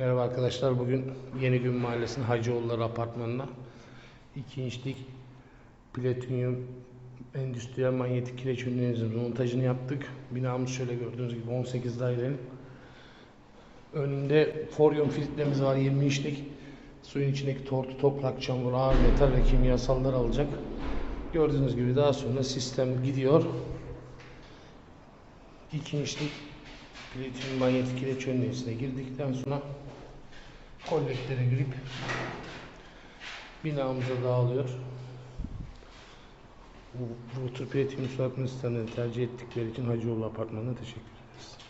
Merhaba arkadaşlar. Bugün Yeni Gün Mahallesi'nin Hacıoğulları Apartmanı'na 2 inçlik platinyum endüstriyel manyetik kireç ünlüğümüzün montajını yaptık. Binamız şöyle gördüğünüz gibi 18 dairenin. Önünde folyum filtremiz var 20 inçlik. Suyun içindeki tortu, toprak, çamur, ağır metal ve kimyasallar alacak. Gördüğünüz gibi daha sonra sistem gidiyor. 2 inçlik platin manyetik kireç önleyisine girdikten sonra kollektöre girip binamıza dağılıyor. Bu, bu tür müsaade sistemlerini tercih ettikleri için Hacıoğlu Apartmanı'na teşekkür ederim.